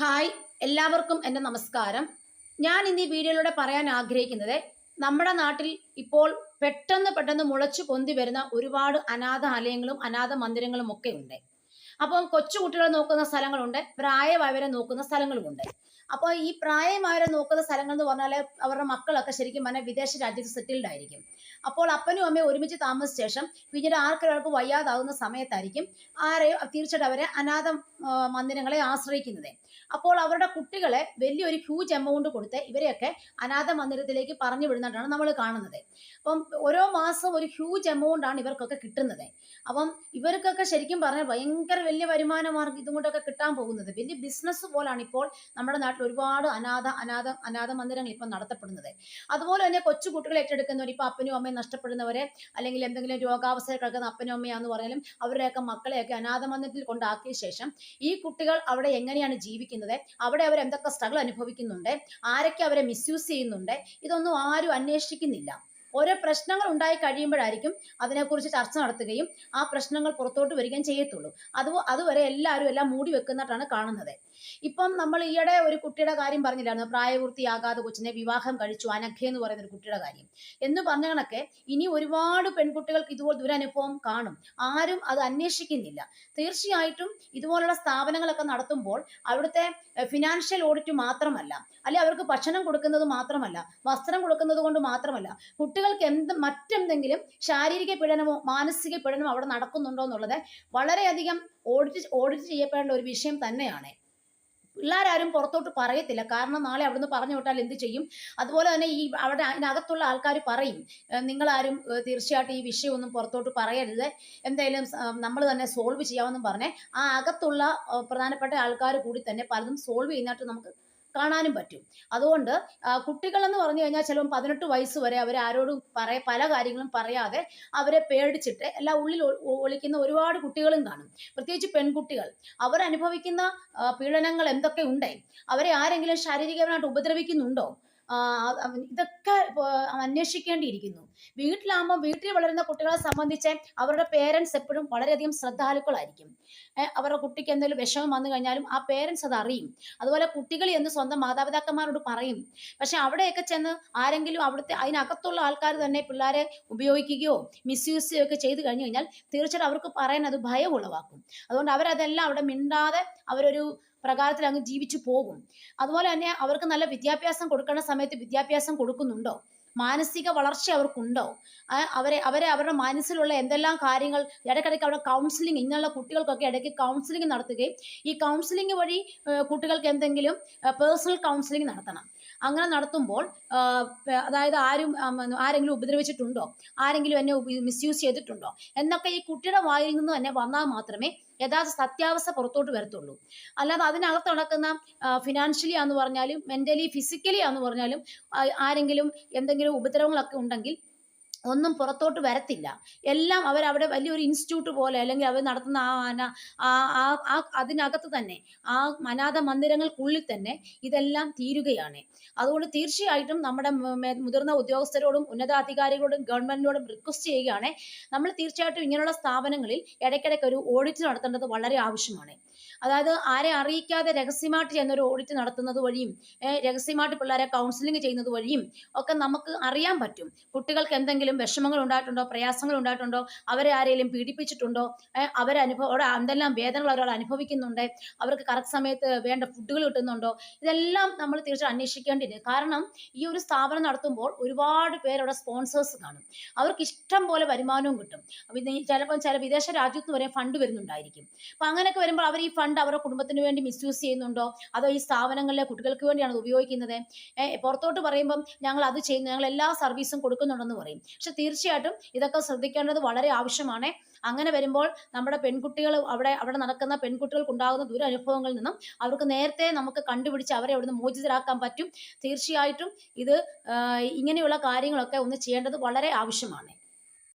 Hi എല്ലാവർക്കും എന്റെ നമസ്കാരം. ഞാൻ ഇന്ന് ഈ വീഡിയോയിലൂടെ പറയാൻ ആഗ്രഹിക്കുന്നത് നമ്മുടെ നാട്ടിൽ ഇപ്പോൾ പെട്ടെന്ന് പെട്ടെന്ന് മുളച്ചു പൊന്തി വരുന്ന ഒരുപാട് അനാഥാലയങ്ങളും അനാഥ മന്ദിരങ്ങളും ഒക്കെ ഉണ്ട്. അപ്പം കൊച്ചു കുട്ടികളെ നോക്കുന്ന സ്ഥലങ്ങളുണ്ട് പ്രായമായവരെ നോക്കുന്ന സ്ഥലങ്ങളുമുണ്ട്. അപ്പോൾ ഈ പ്രായമായവരെ നോക്കുന്ന സ്ഥലങ്ങൾ എന്ന് പറഞ്ഞാൽ അവരുടെ മക്കളൊക്കെ ശരിക്കും പറഞ്ഞാൽ വിദേശ രാജ്യത്ത് സെറ്റിൽഡ് ആയിരിക്കും. അപ്പോൾ അപ്പനും അമ്മയും ഒരുമിച്ച് താമസിച്ച ശേഷം പിന്നീട് ആർക്കൊരാൾക്ക് വയ്യാതാവുന്ന സമയത്തായിരിക്കും ആരെയും തീർച്ചയായിട്ടും അവരെ അനാഥ മന്ദിരങ്ങളെ ആശ്രയിക്കുന്നത്. അപ്പോൾ അവരുടെ കുട്ടികളെ വലിയൊരു ഹ്യൂജ് എമൗണ്ട് കൊടുത്ത് ഇവരെയൊക്കെ അനാഥ മന്ദിരത്തിലേക്ക് പറഞ്ഞു വിടുന്നതാണ് നമ്മൾ കാണുന്നത്. അപ്പം ഓരോ മാസം ഒരു ഹ്യൂജ് എമൗണ്ട് ആണ് ഇവർക്കൊക്കെ കിട്ടുന്നത്. അപ്പം ഇവർക്കൊക്കെ ശരിക്കും പറഞ്ഞാൽ ഭയങ്കര വലിയ വരുമാന മാർഗം ഇതും കൊണ്ടൊക്കെ കിട്ടാൻ പോകുന്നത്. വലിയ ബിസിനസ് പോലാണ് ഇപ്പോൾ നമ്മുടെ നാട്ടിൽ ഒരുപാട് അനാഥ അനാഥ അനാഥ മന്ദിരങ്ങൾ ഇപ്പം നടത്തപ്പെടുന്നത്. അതുപോലെ തന്നെ കൊച്ചു കുട്ടികളെ ഏറ്റെടുക്കുന്നവർ ഇപ്പം അപ്പനും അമ്മയും നഷ്ടപ്പെടുന്നവരെ അല്ലെങ്കിൽ എന്തെങ്കിലും രോഗാവസ്ഥയിൽ കിടക്കുന്ന അപ്പനും അമ്മയാന്ന് പറഞ്ഞാലും അവരുടെയൊക്കെ മക്കളെയൊക്കെ അനാഥ മന്ദിരത്തിൽ കൊണ്ടാക്കിയ ശേഷം ഈ കുട്ടികൾ അവിടെ എങ്ങനെയാണ് ജീവിക്കുന്നത്? അവിടെ അവർ എന്തൊക്കെ സ്ട്രഗിൾ അനുഭവിക്കുന്നുണ്ട്? ആരൊക്കെ അവരെ മിസ്യൂസ് ചെയ്യുന്നുണ്ട്? ഇതൊന്നും ആരും അന്വേഷിക്കുന്നില്ല. ഓരോ പ്രശ്നങ്ങൾ ഉണ്ടായി കഴിയുമ്പോഴായിരിക്കും അതിനെക്കുറിച്ച് ചർച്ച നടത്തുകയും ആ പ്രശ്നങ്ങൾ പുറത്തോട്ട് വരികയും ചെയ്യത്തുള്ളൂ. അത് അതുവരെ എല്ലാവരും എല്ലാം മൂടി വെക്കുന്നതായിട്ടാണ് കാണുന്നത്. ഇപ്പം നമ്മൾ ഈയിടെ ഒരു കുട്ടിയുടെ കാര്യം പറഞ്ഞില്ലായിരുന്നു? പ്രായപൂർത്തിയാകാതെ കൊച്ചിനെ വിവാഹം കഴിച്ചു അനഘ എന്ന് പറയുന്ന ഒരു കുട്ടിയുടെ കാര്യം. എന്ന് പറഞ്ഞ കണക്കെ ഇനി ഒരുപാട് പെൺകുട്ടികൾക്ക് ഇതുപോലെ ദുരനുഭവം കാണും. ആരും അത് അന്വേഷിക്കുന്നില്ല. തീർച്ചയായിട്ടും ഇതുപോലുള്ള സ്ഥാപനങ്ങളൊക്കെ നടത്തുമ്പോൾ അവിടുത്തെ ഫിനാൻഷ്യൽ ഓഡിറ്റ് മാത്രമല്ല അല്ലെ അവർക്ക് ഭക്ഷണം കൊടുക്കുന്നത് മാത്രമല്ല വസ്ത്രം കൊടുക്കുന്നത് കൊണ്ട് മാത്രമല്ല കുട്ടികൾക്ക് എന്ത് മറ്റെന്തെങ്കിലും ശാരീരിക പീഡനമോ മാനസിക പീഡനമോ അവിടെ നടക്കുന്നുണ്ടോ എന്നുള്ളത് വളരെയധികം ഓഡിറ്റ് ഓഡിറ്റ് ചെയ്യപ്പെടേണ്ട ഒരു വിഷയം തന്നെയാണ്. പിള്ളേരാരും പുറത്തോട്ട് പറയത്തില്ല. കാരണം നാളെ അവിടുന്ന് പറഞ്ഞു വിട്ടാൽ എന്ത് ചെയ്യും? അതുപോലെ തന്നെ ഈ അവിടെ അതിനകത്തുള്ള ആൾക്കാർ പറയും നിങ്ങളാരും തീർച്ചയായിട്ടും ഈ വിഷയമൊന്നും പുറത്തോട്ട് പറയരുത്. എന്തായാലും നമ്മൾ തന്നെ സോൾവ് ചെയ്യാമെന്നും പറഞ്ഞ് ആ അകത്തുള്ള പ്രധാനപ്പെട്ട ആൾക്കാർ കൂടി തന്നെ പലതും സോൾവ് ചെയ്യുന്നതായിട്ട് നമുക്ക് കാണാനും പറ്റും. അതുകൊണ്ട് കുട്ടികളെന്ന് പറഞ്ഞു കഴിഞ്ഞാൽ ചിലപ്പോൾ പതിനെട്ട് വയസ്സ് വരെ അവർ ആരോടും പറയ പല കാര്യങ്ങളും പറയാതെ അവരെ പേടിച്ചിട്ട് എല്ലാ ഉള്ളിൽ ഒളിക്കുന്ന ഒരുപാട് കുട്ടികളും കാണും. പ്രത്യേകിച്ച് പെൺകുട്ടികൾ. അവർ അനുഭവിക്കുന്ന പീഡനങ്ങൾ എന്തൊക്കെ ഉണ്ട്? അവരെ ആരെങ്കിലും ശാരീരികമായിട്ട് ഉപദ്രവിക്കുന്നുണ്ടോ? ഇതൊക്കെ അന്വേഷിക്കേണ്ടിയിരിക്കുന്നു. വീട്ടിലാകുമ്പോൾ വീട്ടിൽ വളരുന്ന കുട്ടികളെ സംബന്ധിച്ച് അവരുടെ പേരൻസ് എപ്പോഴും വളരെയധികം ശ്രദ്ധാലുക്കളായിരിക്കും. അവരുടെ കുട്ടിക്ക് എന്തെങ്കിലും വിഷമം വന്നു കഴിഞ്ഞാലും ആ പേരൻസ് അത് അറിയും. അതുപോലെ കുട്ടികൾ എന്ന് സ്വന്തം മാതാപിതാക്കന്മാരോട് പറയും. പക്ഷെ അവിടെയൊക്കെ ചെന്ന് ആരെങ്കിലും അവിടുത്തെ അതിനകത്തുള്ള ആൾക്കാർ തന്നെ പിള്ളേരെ ഉപയോഗിക്കുകയോ മിസ്യൂസ് ചെയ്യുകയോ ഒക്കെ ചെയ്തു കഴിഞ്ഞു കഴിഞ്ഞാൽ തീർച്ചയായിട്ടും അവർക്ക് പറയാൻ അത് ഭയം ഉളവാക്കും അതുകൊണ്ട് അവരതെല്ലാം അവിടെ മിണ്ടാതെ അവരൊരു പ്രകാരത്തിൽ അങ്ങ് ജീവിച്ചു പോകും. അതുപോലെ തന്നെ അവർക്ക് നല്ല വിദ്യാഭ്യാസം കൊടുക്കേണ്ട സമയത്ത് വിദ്യാഭ്യാസം കൊടുക്കുന്നുണ്ടോ? മാനസിക വളർച്ച അവർക്കുണ്ടോ? അവരെ അവരെ അവരുടെ മനസ്സിലുള്ള എന്തെല്ലാം കാര്യങ്ങൾ ഇടയ്ക്കിടയ്ക്ക് അവിടെ കൗൺസിലിംഗ് ഇങ്ങനെയുള്ള കുട്ടികൾക്കൊക്കെ ഇടയ്ക്ക് കൗൺസിലിംഗ് നടത്തുകയും ഈ കൗൺസിലിംഗ് വഴി കുട്ടികൾക്ക് എന്തെങ്കിലും പേഴ്സണൽ കൗൺസിലിംഗ് നടത്തണം. അങ്ങനെ നടത്തുമ്പോൾ അതായത് ആരും ആരെങ്കിലും ഉപദ്രവിച്ചിട്ടുണ്ടോ? ആരെങ്കിലും എന്നെ മിസ്യൂസ് ചെയ്തിട്ടുണ്ടോ? എന്നൊക്കെ ഈ കുട്ടിയുടെ വായിൽ നിന്ന് തന്നെ വന്നാൽ മാത്രമേ യഥാർത്ഥ സത്യാവസ്ഥ പുറത്തോട്ട് വരത്തുള്ളൂ. അല്ലാതെ അതിനകത്ത് നടക്കുന്ന ഫിനാൻഷ്യലി ആന്ന് പറഞ്ഞാലും മെന്റലി ഫിസിക്കലി ആന്ന് പറഞ്ഞാലും ആരെങ്കിലും എന്തെങ്കിലും ഉപദ്രവങ്ങളൊക്കെ ഉണ്ടെങ്കിൽ ഒന്നും പുറത്തോട്ട് വരത്തില്ല. എല്ലാം അവർ അവിടെ വലിയൊരു ഇൻസ്റ്റിറ്റ്യൂട്ട് പോലെ അല്ലെങ്കിൽ അവർ നടത്തുന്ന ആ ആ ആ- അതിനകത്ത് തന്നെ ആ അനാഥ മന്ദിരങ്ങൾക്കുള്ളിൽ തന്നെ ഇതെല്ലാം തീരുകയാണ്. അതുകൊണ്ട് തീർച്ചയായിട്ടും നമ്മുടെ മുതിർന്ന ഉദ്യോഗസ്ഥരോടും ഉന്നതാധികാരികളോടും ഗവൺമെന്റിനോടും റിക്വസ്റ്റ് ചെയ്യുകയാണ്. നമ്മൾ തീർച്ചയായിട്ടും ഇങ്ങനെയുള്ള സ്ഥാപനങ്ങളിൽ ഇടയ്ക്കിടയ്ക്ക് ഒരു ഓഡിറ്റ് നടത്തേണ്ടത് വളരെ ആവശ്യമാണ്. അതായത് ആരെ അറിയിക്കാതെ രഹസ്യമായിട്ട് ചെന്നൊരു ഓഡിറ്റ് നടത്തുന്നത് വഴിയും രഹസ്യമായിട്ട് പിള്ളേരെ കൗൺസിലിംഗ് ചെയ്യുന്നത് വഴിയും ഒക്കെ നമുക്ക് അറിയാൻ പറ്റും. കുട്ടികൾക്ക് എന്തെങ്കിലും വിഷമങ്ങൾ ഉണ്ടായിട്ടുണ്ടോ പ്രയാസങ്ങൾ ഉണ്ടായിട്ടുണ്ടോ അവരെ ആരെങ്കിലും പീഡിപ്പിച്ചിട്ടുണ്ടോ ഏഹ് അവരെ അനുഭവം എന്തെല്ലാം വേദനകൾ ഒരാൾ അനുഭവിക്കുന്നുണ്ട് അവർക്ക് കറക്റ്റ് സമയത്ത് വേണ്ട ഫുഡുകൾ കിട്ടുന്നുണ്ടോ ഇതെല്ലാം നമ്മൾ തീർച്ചയായും അന്വേഷിക്കേണ്ടിയിരുന്നു കാരണം ഈ ഒരു സ്ഥാപനം നടത്തുമ്പോൾ ഒരുപാട് പേർ അവിടെ സ്പോൺസേഴ്സ് കാണും. അവർക്ക് ഇഷ്ടം പോലെ വരുമാനവും കിട്ടും. ചിലപ്പോൾ ചില വിദേശ രാജ്യത്ത് വരെ ഫണ്ട് വരുന്നുണ്ടായിരിക്കും. അപ്പം അങ്ങനെയൊക്കെ വരുമ്പോൾ അവർ ഈ ഫണ്ട് അവരുടെ കുടുംബത്തിന് വേണ്ടി മിസ്യൂസ് ചെയ്യുന്നുണ്ടോ അതോ ഈ സ്ഥാപനങ്ങളിലെ കുട്ടികൾക്ക് വേണ്ടിയാണ് ഉപയോഗിക്കുന്നത്? പുറത്തോട്ട് പറയുമ്പം ഞങ്ങൾ അത് ചെയ്യുന്നു ഞങ്ങൾ എല്ലാ സർവീസും കൊടുക്കുന്നുണ്ടെന്ന് പറയും. പക്ഷെ തീർച്ചയായിട്ടും ഇതൊക്കെ ശ്രദ്ധിക്കേണ്ടത് വളരെ ആവശ്യമാണ്. അങ്ങനെ വരുമ്പോൾ നമ്മുടെ പെൺകുട്ടികൾ അവിടെ അവിടെ നടക്കുന്ന പെൺകുട്ടികൾക്ക് ഉണ്ടാകുന്ന ദുരനുഭവങ്ങളിൽ നിന്നും അവർക്ക് നേരത്തെ നമുക്ക് കണ്ടുപിടിച്ച് അവരെ അവിടുന്ന് മോചിതരാക്കാൻ പറ്റും. തീർച്ചയായിട്ടും ഇത് ഇങ്ങനെയുള്ള കാര്യങ്ങളൊക്കെ ഒന്ന് ചെയ്യേണ്ടത് വളരെ ആവശ്യമാണ്.